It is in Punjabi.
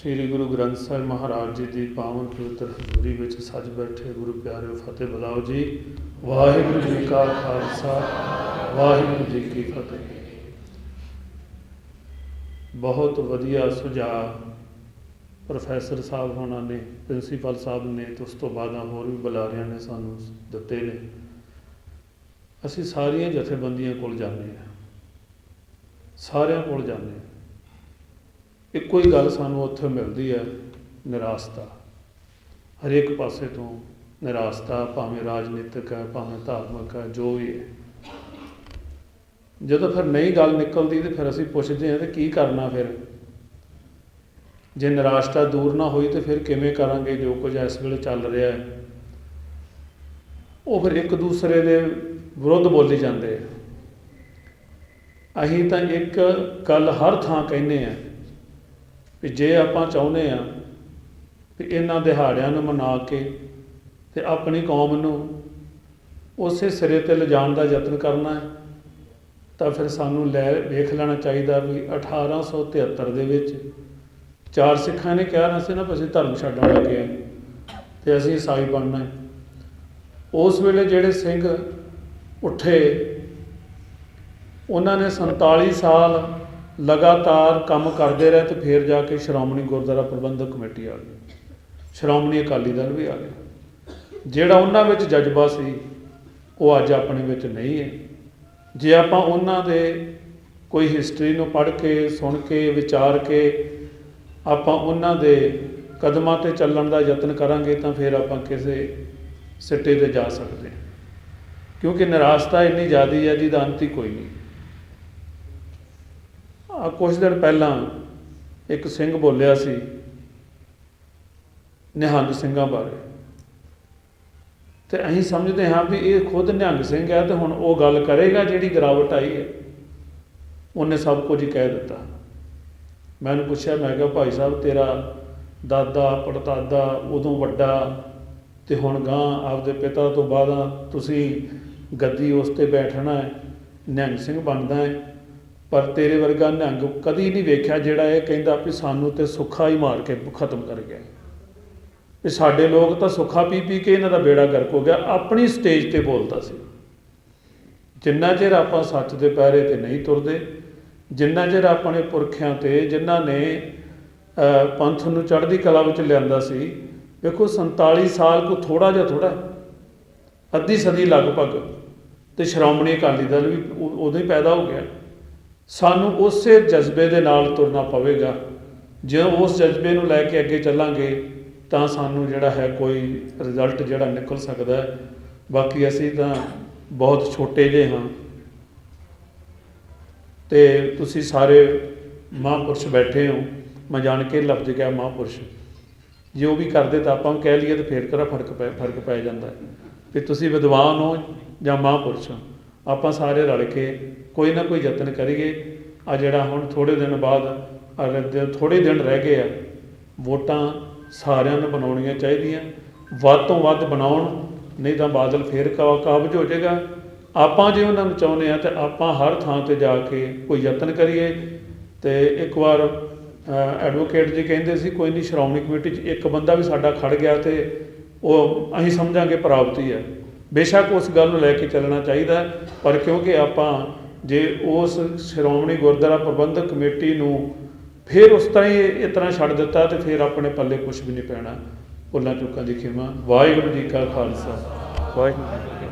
ਸ੍ਰੀ ਗੁਰੂ ਗ੍ਰੰਥ ਸਾਹਿਬ ਮਹਾਰਾਜ ਜੀ ਦੀ ਪਾਵਨ ਪਵਿੱਤਰ ਹਜ਼ੂਰੀ ਵਿੱਚ ਸੱਜ ਬੈਠੇ ਗੁਰੂ ਪਿਆਰਿਓ ਫਤਿਹ ਬੁਲਾਓ ਜੀ। ਵਾਹਿਗੁਰੂ ਜੀ ਕਾ ਖਾਲਸਾ, ਵਾਹਿਗੁਰੂ ਜੀ ਕੀ ਫਤਿਹ। ਬਹੁਤ ਵਧੀਆ ਸੁਝਾਅ ਪ੍ਰੋਫੈਸਰ ਸਾਹਿਬ ਹੋਣਾ ਨੇ, ਪ੍ਰਿੰਸੀਪਲ ਸਾਹਿਬ ਨੇ, ਤੇ ਉਸ ਤੋਂ ਬਾਅਦ ਹੋਰ ਵੀ ਬੁਲਾਰਿਆਂ ਨੇ ਸਾਨੂੰ ਦਿੱਤੇ ਨੇ। ਅਸੀਂ ਸਾਰੀਆਂ ਜਥੇਬੰਦੀਆਂ ਕੋਲ ਜਾਂਦੇ ਹਾਂ। ਸਾਰਿਆਂ ਕੋਲ ਜਾਂਦੇ ਹਾਂ। ਇੱਕੋ ਹੀ ਗੱਲ ਸਾਨੂੰ ਉੱਥੇ ਮਿਲਦੀ ਹੈ, ਨਿਰਾਸਤਾ। ਹਰੇਕ ਪਾਸੇ ਤੋਂ ਨਿਰਾਸਤਾ, ਭਾਵੇਂ ਰਾਜਨੀਤਿਕ ਹੈ, ਭਾਵੇਂ ਧਾਰਮਿਕ ਹੈ, ਜੋ ਵੀ ਹੈ। ਜਦੋਂ ਫਿਰ ਨਹੀਂ ਗੱਲ ਨਿਕਲਦੀ ਤੇ ਫਿਰ ਅਸੀਂ ਪੁੱਛਦੇ ਹਾਂ ਤੇ ਕੀ ਕਰਨਾ ਫਿਰ? ਜੇ ਨਿਰਾਸ਼ਤਾ ਦੂਰ ਨਾ ਹੋਈ ਤੇ ਫਿਰ ਕਿਵੇਂ ਕਰਾਂਗੇ? ਜੋ ਕੁਝ ਇਸ ਵੇਲੇ ਚੱਲ ਰਿਹਾ ਹੈ। ਉਹ ਫਿਰ ਇੱਕ ਦੂਸਰੇ ਦੇ ਵਿਰੁੱਧ ਬੋਲੀ ਜਾਂਦੇ ਆ। ਅਸੀਂ ਤਾਂ ਇੱਕ ਗੱਲ ਹਰ ਥਾਂ ਕਹਿੰਦੇ ਆ ਵੀ ਜੇ ਆਪਾਂ ਚਾਹੁੰਦੇ ਆ ਵੀ ਇਹਨਾਂ ਦਿਹਾੜਿਆਂ ਨੂੰ ਮਨਾ ਕੇ ਤੇ ਆਪਣੀ ਕੌਮ ਨੂੰ ਉਸੇ ਸਿਰੇ ਤੇ ਲਿਜਾਣ ਦਾ ਯਤਨ ਕਰਨਾ ਹੈ, ਤਾਂ ਫਿਰ ਸਾਨੂੰ ਲੈ ਵੇਖ ਲੈਣਾ ਚਾਹੀਦਾ ਵੀ 1873 ਦੇ ਵਿੱਚ ਚਾਰ ਸਿੱਖਾਂ ਨੇ ਕਿਹਾ ਨਾ ਸੀ ਨਾ ਵੀ ਅਸੀਂ ਧਰਮ ਛੱਡਣ ਲੱਗੇ ਆ ਤੇ ਅਸੀਂ ਈਸਾਈ ਬਣਨਾ ਹੈ। ਉਸ ਵੇਲੇ ਜਿਹੜੇ ਸਿੰਘ ਉੱਠੇ, ਉਹਨਾਂ ਨੇ 47 ਸਾਲ ਲਗਾਤਾਰ ਕੰਮ ਕਰਦੇ ਰਹੇ ਤੇ ਫਿਰ ਜਾ ਕੇ ਸ਼੍ਰੋਮਣੀ ਗੁਰਦੁਆਰਾ ਪ੍ਰਬੰਧਕ ਕਮੇਟੀ ਆ ਗਈ। ਸ਼੍ਰੋਮਣੀ ਅਕਾਲੀ ਦਲ ਵੀ ਆ ਗਿਆ। ਜਿਹੜਾ ਉਹਨਾਂ ਵਿੱਚ ਜਜ਼ਬਾ ਸੀ, ਉਹ ਅੱਜ ਆਪਣੇ ਵਿੱਚ ਨਹੀਂ ਹੈ। ਜੇ ਆਪਾਂ ਉਹਨਾਂ ਦੇ ਕੋਈ ਹਿਸਟਰੀ ਨੂੰ ਪੜ੍ਹ ਕੇ, ਸੁਣ ਕੇ, ਵਿਚਾਰ ਕੇ ਆਪਾਂ ਉਹਨਾਂ ਦੇ ਕਦਮਾਂ ਤੇ ਚੱਲਣ ਦਾ ਯਤਨ ਕਰਾਂਗੇ ਤਾਂ ਫਿਰ ਆਪਾਂ ਕਿਸੇ ਸਿੱਟੇ ਤੇ ਜਾ ਸਕਦੇ ਹਾਂ। ਕਿਉਂਕਿ ਨਿਰਾਸ਼ਤਾ ਇੰਨੀ ਜ਼ਿਆਦੀ ਹੈ ਜਿਹਦਾ ਅੰਤ ਹੀ ਕੋਈ ਨਹੀਂ। ਆ ਕੁਝ ਦਿਨ ਪਹਿਲਾਂ ਇੱਕ ਸਿੰਘ ਬੋਲਿਆ ਸੀ ਨਿਹੰਗ ਸਿੰਘਾਂ ਬਾਰੇ। ਤੇ ਅਸੀਂ ਸਮਝਦੇ ਹਾਂ ਵੀ ਇਹ ਖੁਦ ਨਿਹੰਗ ਸਿੰਘ ਹੈ ਤੇ ਹੁਣ ਉਹ ਗੱਲ ਕਰੇਗਾ ਜਿਹੜੀ ਗਿਰਾਵਟ ਆਈ ਹੈ। ਉਹਨੇ ਸਭ ਕੁਝ ਕਹਿ ਦਿੱਤਾ। ਮੈਂ ਉਹਨੂੰ ਪੁੱਛਿਆ, ਮੈਂ ਕਿਹਾ ਭਾਈ ਸਾਹਿਬ, ਤੇਰਾ ਦਾਦਾ, ਪੜਦਾਦਾ ਉਦੋਂ ਵੱਡਾ ਤੇ ਹੁਣ ਗਾਂ ਆਪਦੇ ਪਿਤਾ ਤੋਂ ਬਾਅਦ ਤੁਸੀਂ ਗੱਦੀ ਉਸ ਤੇ ਬੈਠਣਾ ਹੈ, ਨਿਹੰਗ ਸਿੰਘ ਬਣਦਾ ਹੈ। ਪਰ ਤੇਰੇ ਵਰਗਾ ਨਿਹੰਗ ਕਦੀ ਨਹੀਂ ਵੇਖਿਆ ਜਿਹੜਾ ਇਹ ਕਹਿੰਦਾ ਵੀ ਸਾਨੂੰ ਤੇ ਸੁੱਖਾ ਹੀ ਮਾਰ ਕੇ ਖਤਮ ਕਰ ਗਿਆ। ਵੀ ਸਾਡੇ ਲੋਕ ਤਾਂ ਸੁੱਖਾ ਪੀ ਪੀ ਕੇ ਇਹਨਾਂ ਦਾ ਬੇੜਾ ਗਰਕ ਹੋ ਗਿਆ, ਆਪਣੀ ਸਟੇਜ ਤੇ ਬੋਲਦਾ ਸੀ। ਜਿੰਨਾ ਚਿਰ ਆਪਾਂ ਸੱਚ ਦੇ ਪੈਰੇ ਤੇ ਨਹੀਂ ਤੁਰਦੇ, ਜਿੰਨਾ ਚਿਰ ਆਪਣੇ ਪੁਰਖਿਆਂ ਤੇ ਜਿਨ੍ਹਾਂ ਨੇ ਪੰਥ ਨੂੰ ਚੜ੍ਹਦੀ ਕਲਾ ਵਿੱਚ ਲਿਆਂਦਾ ਸੀ, ਵੇਖੋ 47 ਸਾਲ ਕੋ ਥੋੜਾ ਜਿਹਾ ਥੋੜਾ ਅੱਧੀ ਸਦੀ ਲਗਭਗ, ਤੇ ਸ਼੍ਰੋਮਣੀ ਅਕਾਲੀ ਦਲ ਵੀ ਉਦੋਂ ਹੀ ਪੈਦਾ ਹੋ ਗਿਆ। ਸਾਨੂੰ ਉਸੇ ਜਜ਼ਬੇ ਦੇ ਨਾਲ ਤੁਰਨਾ ਪਵੇਗਾ। ਜੇ ਉਸ ਜਜ਼ਬੇ ਨੂੰ ਲੈ ਕੇ ਅੱਗੇ ਚੱਲਾਂਗੇ, ਤਾਂ ਸਾਨੂੰ ਜਿਹੜਾ ਹੈ ਕੋਈ ਰਿਜ਼ਲਟ ਜਿਹੜਾ ਨਿਕਲ ਸਕਦਾ ਹੈ। ਬਾਕੀ ਅਸੀਂ ਤਾਂ ਬਹੁਤ ਛੋਟੇ ਜਿਹੇ ਹਾਂ। ਤੇ ਤੁਸੀਂ ਸਾਰੇ ਮਹਾਂਪੁਰਸ਼ ਬੈਠੇ ਹੋ। ਮੈਂ ਜਾਣ ਕੇ ਲਫ਼ਜ਼ ਕਿਹਾ ਮਹਾਂਪੁਰਸ਼। ਜੇ ਉਹ ਵੀ ਕਰਦੇ ਤਾਂ ਆਪਾਂ ਵੀ ਕਹਿ ਲਈਏ ਤਾਂ ਫੇਰ ਕਿਹੜਾ ਫ਼ਰਕ ਪੈ ਫ਼ਰਕ ਪੈ ਜਾਂਦਾ। ਵੀ ਤੁਸੀਂ ਵਿਦਵਾਨ ਹੋ ਜਾਂ ਮਹਾਂਪੁਰਸ਼ ਹੋ। ਆਪਾਂ ਸਾਰੇ ਰਲ ਕੇ ਕੋਈ ਨਾ ਕੋਈ ਯਤਨ ਕਰੀਏ। ਆ ਜਿਹੜਾ ਹੁਣ ਥੋੜੇ ਦਿਨ ਬਾਅਦ ਅਗਰ ਦਿਨ ਥੋੜੇ ਦਿਨ ਰਹਿ ਗਏ ਆ, ਵੋਟਾਂ ਸਾਰਿਆਂ ਨੂੰ ਬਣਾਉਣੀਆਂ ਚਾਹੀਦੀਆਂ। ਵੱਧ ਤੋਂ ਵੱਧ ਬਣਾਉਣ, ਨਹੀਂ ਤਾਂ ਬਾਦਲ ਫੇਰ ਕਾ, ਕਾਬਜ ਹੋ ਜਾਏਗਾ। ਆਪਾਂ ਜੇ ਉਹਨਾਂ ਨੂੰ ਚਾਹੁੰਦੇ ਆ ਤੇ ਆਪਾਂ ਹਰ ਥਾਂ ਤੇ ਜਾ ਕੇ ਕੋਈ ਯਤਨ ਕਰੀਏ। ਤੇ ਇੱਕ ਵਾਰ ਐਡਵੋਕੇਟ ਜੀ ਕਹਿੰਦੇ ਸੀ, ਕੋਈ ਨਹੀਂ ਸ਼੍ਰੋਮਣੀ ਕਮੇਟੀ 'ਚ ਇੱਕ ਬੰਦਾ ਵੀ ਸਾਡਾ ਖੜ ਗਿਆ ਤੇ ਉਹ ਅਸੀਂ ਸਮਝਾਂਗੇ ਪ੍ਰਾਪਤੀ ਹੈ ਬੇਸ਼ੱਕ ਉਸ ਗੱਲ ਨੂੰ ਲੈ ਕੇ ਚੱਲਣਾ ਚਾਹੀਦਾ ਪਰ ਕਿਉਂਕਿ ਆਪਾਂ ਜੇ ਉਸ ਸ਼੍ਰੋਮਣੀ ਗੁਰਦੁਆਰਾ ਪ੍ਰਬੰਧਕ ਕਮੇਟੀ ਨੂੰ ਫਿਰ ਉਸ ਤਰ੍ਹਾਂ ਹੀ ਇਸ ਤਰ੍ਹਾਂ ਛੱਡ ਦਿੱਤਾ ਤੇ ਫਿਰ ਆਪਣੇ ਪੱਲੇ ਕੁਝ ਵੀ ਨਹੀਂ ਪੈਣਾ। ਭੁੱਲਾਂ ਚੁੱਕਾਂ ਦੀ ਖਿਮਾ। ਵਾਹਿਗੁਰੂ ਜੀ ਕਾ ਖਾਲਸਾ। ਵਾਹਿਗੁਰੂ ਜੀ